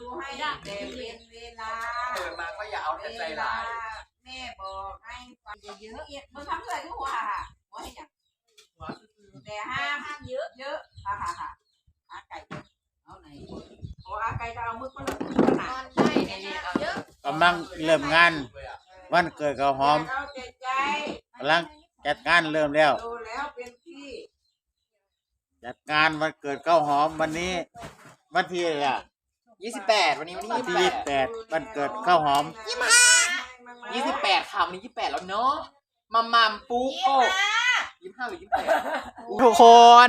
ดูให้แต่เป็นเวลาเกิดมาก็อย่าเอาแต่ใจร้ายแม่บอกให้ฟังเยอะๆมึงทำเท่าไหร่ทุกหัวค่ะหัวให้ยังแต่ห้ามห้ามเยอะเยอะค่ะค่ะค่ะอาไก่เอาไหนโอ้อาไก่ก็เอามือคนละมือขนาดใช่เนี่ยเยอะกำลังเริ่มงาน วันเกิดข้าวหอมเอาใจใจกำลังจัดงานเริ่มแล้วดูแล้วเป็นที่จัดงานวันเกิดข้าวหอมวันนี้วันที่อะไรอะ ยี่สิบแปดวันนี้วันวันที่ที่ยี่สิบแปดวันเกิดข้าวหอมยี่สิบแปดค่ะวันนี้ยี่สิบแปดแล้วเนาะมัมมัมปุ๊กโอ้ยี่สิบห้าหรือยี่สิบแปดทุกคน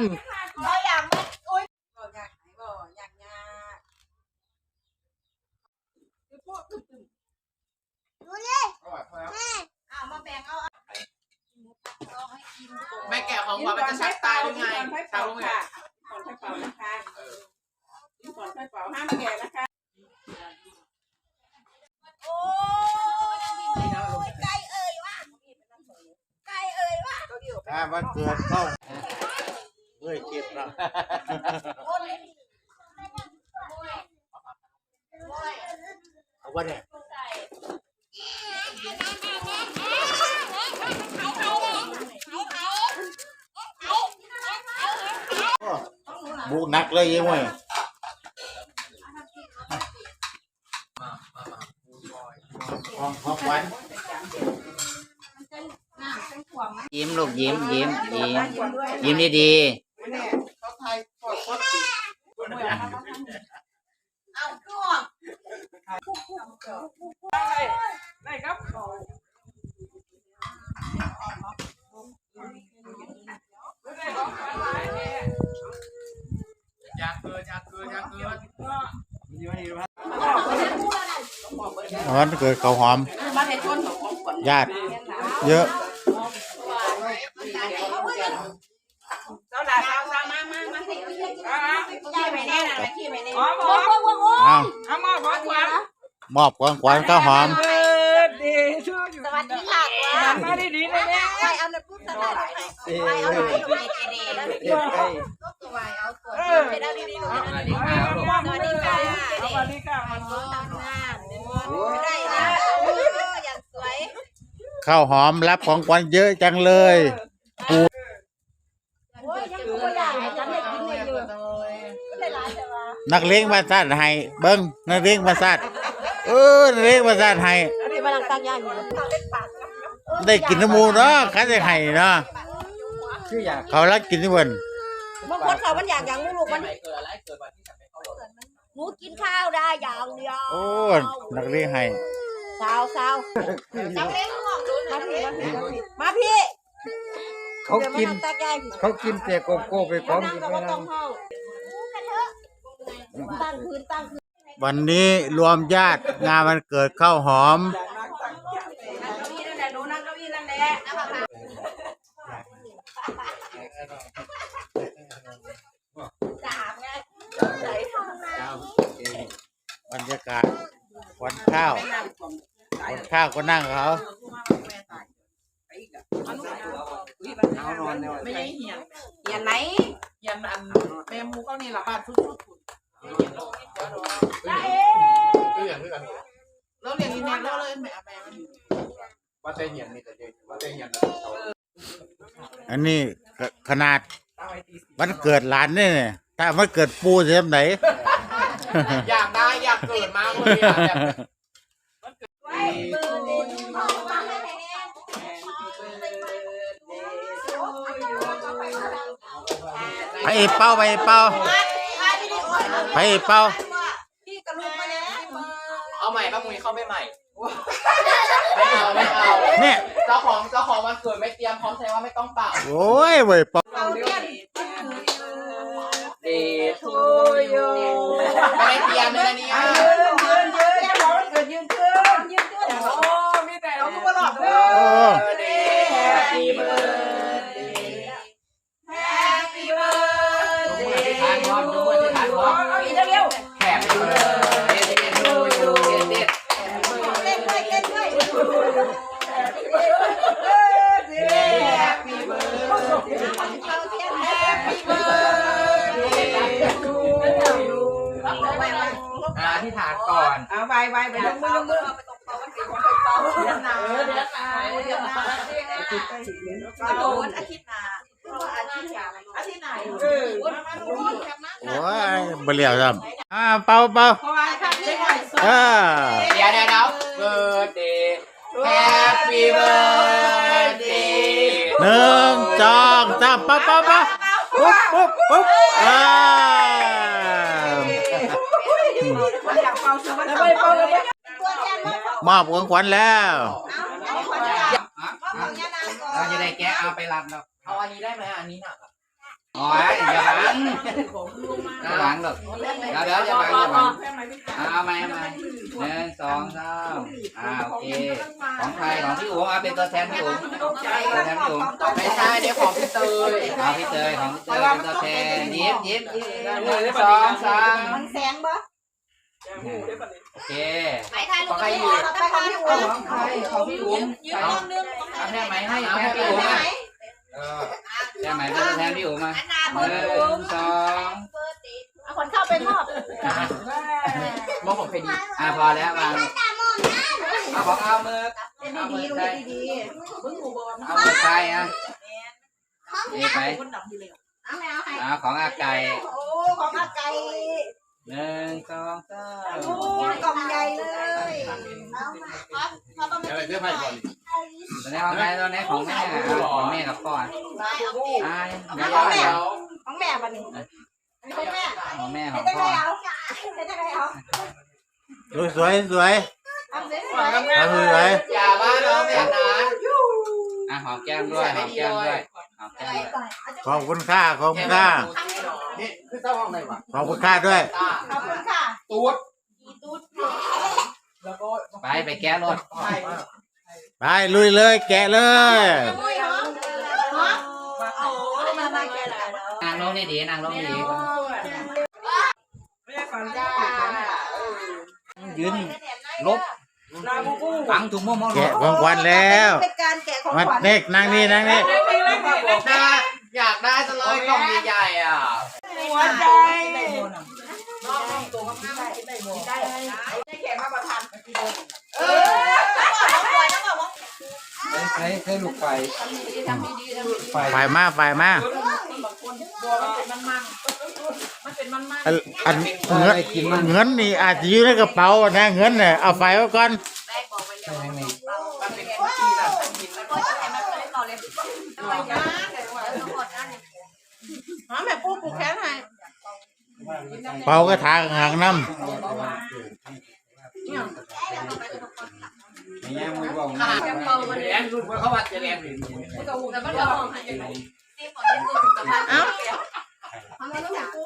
เราอยากมาบอกอยากไหนบอกอยากยากคือพวกตึ้มตึ้มเอามาแบ่งเอาเอาให้กินแม่แก่ของหวานมันจะชักตายหรือไงก่อนค่อยตาเป่ายรู้ไง ค่ะก่อนค่อยเป่านะคะก่อนค่อยเป่าห้ามแก่นะคะ โอ้ยไก่เอ่ยวะไก่เอ่ยวะอ่าวันเกิดเข้าวเฮ้ยเจ็บเราเอาวะเนี่ยบุกนักเลยยังไงของขวัญยิ้ม ลูกยิ้มยิ้มยิ้มยิ้มดีดีเขาไทยปอดปอดสีเอาก็ได้ครับอยากเกิดอยากเกิดอยากเกิดๆวันเกิดข้าวหอมมาในชวนของของขวัญญาติเยอะ เจ้าหลานเอามามามาให้ ขี้ไปแน่นะขี้ไปแน่โอ้โหโอ้โหเอาเอามาบอกขวัญมอบของขวัญข้าวหอม เออดีชื่ออยู่สวัสดีค่ะว่ามาดีดีเลยเนี่ยไปเอาหนึ่งพูดสลัดไปเอาหนึ่งพูดไปเกเรแล้วก็ไปเอาตัวไปได้ดีๆหนูสวัสดีค่ะสวัสดีค่ะสวัสดีค่ะทำงานไม่ได้นะอย่างสวยข้าวหอมรับของขวัญเยอะจังเลยโอ้ยยังตัวอย่างไหนฉันได้กินเลยอยู่ได้หลายแต่ว่า นักเลงมาซาดให้เบิ้งนักเลงมาซาดเออนักเลงมาซาดให้อันนี้กำลังตั้งย่างอยู่ได้กินน้ำมูเนาะคันได้ให้เนาะชื่ออยากเขารักกินที่เพิ่นบางคนเขามันอยากอย่างมูลูกมันไหนเกิดอะไรเกิดวันที่ฉันไปเข้ารถหมูกินข้าวได้อย่างเดียวโอ้นักเลงให้สาวสาวจังเล่นห่วงดูมาพี่มาพี่เขากินตาแก่พี่เขากินแต่โกโก้ไปพร้อมนั่งกินก็ไม่ต้นั่ ตั้งคืนตั้งคืนวันนี้รวมญาติงานวันเกิดข้าวหอม นั่งเก้าอี้นั่นแหละหนูนั่งเก้าอี้นั่นแหละสามไงไหนทำงานบรรยากาศขวัญข้าวขวัญข้าวก็นั่งกับเขาเอานอนเนี่ยไม่ใช่เหียนเหียนไหนเหียนอันแม่มูเขานี่ละบ้านทุกทุกทุน จ้าเอ๋ชื่ออย่างชื่อกันแล้วเรียนอีแม่แล้วเลยแม่แม่มันอยู่ว่าใจเหียนมีแต่เด็กว่าใจเหียนอันนี้ขขนาดวันเกิดหลานเนี่ยถ้าวันเกิดปู่จะทำไหน อยากได้อยากเกิดมากเลยอะแบบไว้เบอร์เดย์พ่อมาให้แน่ไปเป้าไปเป้า ไปเป้าพี่กระลุกมาแล้วเอาใหม่ป้ามุ้ยเข้าไม่ใหม่ไม่เอาไม่เอาเนี่ยเจ้าของเจ้าของวันเกิดไม่เตรียมพร้อมแสดงว่าไม่ต้องเป่าโอ้ยเว้ยเป้าเอาเทียนเดทูยูไม่ได้เตรียมเลยนะเนี่ยยืนยืนยืนแค่บอกว่าเกิดยืนขึ้นยืนขึ้นโอ้มีแต่เราทุกคนหลอดเลยโอ้เดย์ ก่อน เอาไปไปไปยกมือยกมือไปตรงเป่าวันเกิดของเป่าเดือนหนาเดือนหนาเดือนหน้าเดือนหน้ากระโดดอาทิตย์หน้าเพราะว่าอาทิตย์หน้าอาทิตย์ไหนเออโอ้ยบ่เลี้ยวซ้ำอ่าเป่าเป่าเพราะว่าถ้าไม่ไหวเออเดี๋ยวเดี๋ยวเดี๋ยว birthday happy birthday หนึ่งสองสามเป่าเป่าเป่าปุ๊บปุ๊บปุ๊บอ่า มันอยากเป่าเสือมันไปเป่าเลยตัวแทนมามอบของขวัญแล้วเอาขวัญจากของยานางก่อนเราจะได้แกะเอาไปรับเนาะเอาอันนี้ได้ไหมอันนี้หนักอะอ๋ออย่าบังอย่าบังหรอกเดี๋ยวเดี๋ยวอย่าบังอย่าบังเอาเอาไหมเอาไหมหนึ่งสองสามอ่าโอเคของใครของพี่อุ๋งเอาเป็นตัวแทนพี่อุ๋งตัวแทนพี่อุ๋งไม่ใช่อันนี้ของพี่เตยเอาพี่เตยของพี่เตยเป็นตัวแทนยิ้มยิ้มยิ้มหนึ่งสองสามมันแสงบ่ โอเคไหนทายลูกไปของไปของพี่อุ้งของใครของพี่อุ๋งยืนมองนึงของเอาแค่ไหมให้เอาแค่ให้พี่พี่อุ๋อุ๋งงอะมาเออแค่ไหมเป็นตัวแทนพี่อุ๋งมาอันนาหเปิดนึ่อุ้งงสองเอาคนเข้าไปมอบมองของใครดีอ่าพอแล้ววางเอาของเอามือเป็นดีๆลูกดีเอามือใครอะนี่ไปๆเอาแมวให้เอาของอาไก่โอ้ของอาไก่ หนึ่งสองสามโอ้กล่องใหญ่เลยเอามาเขาต้องมากินหน่อยตอนนี้ของใครตอนนี้ของแม่อะของแม่กับพ่ออะเอาสิอ่าเดี๋ยวเดี๋ยวของแม่บันนี้ของแม่ของแม่ขให้องได้พ่อเอาให้ได้เอาสวยสวยสวยเอาสิเอาสวยอย่าว่าน้องแบบนั้นอะหอมแก้มด้วยหอมแก้มด้วยหอ มแก้มด้วยขอบคุณค่าขอบคุณค่านี่คือเจ้าห้องไหนวะขอบคุณค่าด้วย ตาขอบคุณค่ะตูดแล้วก็ไปไปแก้รถใช่ไปลุยเลยแกะเลย มุ้ยเหรอฮะโอ้มามาแกละนางลงนี่ดีนางลงนี่ดีไม่ได้ฟังจ้ายืนลบลาบูบูฝังถุงมือมองแกะของขวัญแล้วเป็นการแกะของมาขวัญเน็กนั่งนี่นั่งนี่ ได้ อยากได้จะเลยกล่องใหญ่ๆอะหัวใจน้องตัวข้างๆกินได้หมดได้ได้แขกมาประทานเออต้องบอกต้องบอกว่าใช้ใช้ลูกไฟทำดีๆทำดีไฟฝ่ายมาฝ่ายมาๆบางคนบัวมันเป็นมันๆมันเป็นมันอันอันเงินเงินนี่อาจจะอยู่ในกระเป๋านะเงินเนี่ยเอาไฟไว้ก่อนได้บอกไปแล้วไม่ไม่ หาแม่ปูปูแขนให้เป่ากระถางหางน้ไม่แย่มือบอกขนาดจะเป่ามันแรงรุ่นเขาว่าจะแรงหรือแต่มันก็มองหายใจที่ของที่สุดกับพันเอ้าทำไมต้องกู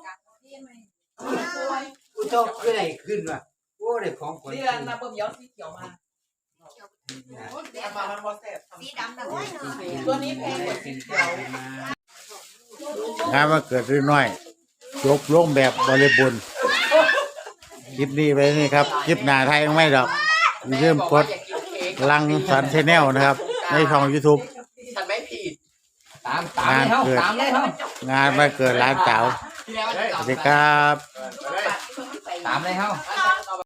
กูชอบขึ้นไหนขึ้นวะโอ้เด็กของคนเดือนมาเบิ่มย้อนสีเขียวมาทำมามันพอแซ่บสีดำแต่ว่าตัวนี้แพงกว่าเป็นเจ้ามาำ งานมาเกิดขึ้นน้อยจบลงแบบบริบูรณ์คลิปนี้ไปนี่ครับ คลิปหนาไทยไม่ดอกอย่าลืมกดลังสันชแนลนะครับ ในช่อง YouTube ฉันไม่ผิดตามตามเลยเฮ้าตามเลยเฮ้างานมาเกิดร้านเก๋าสวัสดีครับ ตามเลยเฮา